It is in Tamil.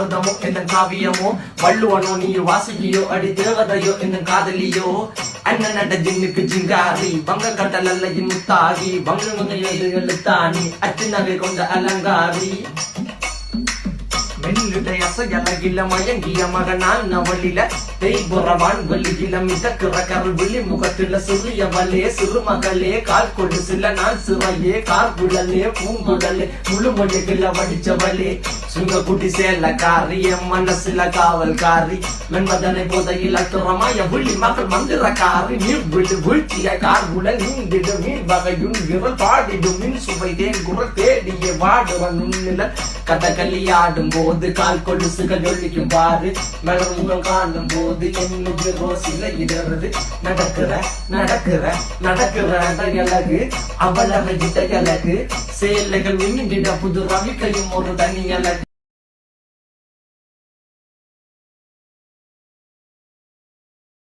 பாரதமோ என்ன காவியமோ வள்ளுவனோ நீ வாசகியோ அடி தேவதையோ என்ன காதலியோ. அண்ணன் நட ஜின்னுக்கு ஜிங்காரி வங்க கடல் அல்ல இன்னு தாகி வங்க முனையது எழுத்தாணி அச்சு நகை கொண்ட அலங்காரி. மெல்லிடை அசையலகில மயங்கிய மகனான் நவளில தேய்புறவான் வெளியில மிதக்கிற கருள் விழி முகத்தில சிறிய வலே சிறுமகளே கால் கொடு சில நான் சிறையே கார் குழலே பூங்குழலே முழுமொழிகள வடிச்சவளே சுங்க குட்டி சேல காரி என் மனசுல காவல்காரி மென்மதனை போதையில் அத்துறமாய விழி மகள் மந்திரக்காரி நீர் விடு வீழ்த்திய கார்குழல் நீந்திடு நீர் வகையும் விரல் பாடிடும் மின் சுவை தேன் குரல் தேடிய வாடுவன் நுண்ணில கதகளி ஆடும் போது கால் கொலுசுகள் ஒழிக்கும் பாரு மலர் முகம் காணும் போது என்னுக்கு ரோசில இடறது. நடக்கிற நடக்கிற நடக்கிற அழகு அவளக இட்ட அழகு. சேலைகள் மின்னிட புது ரவிக்கையும் ஒரு தனி அழகு.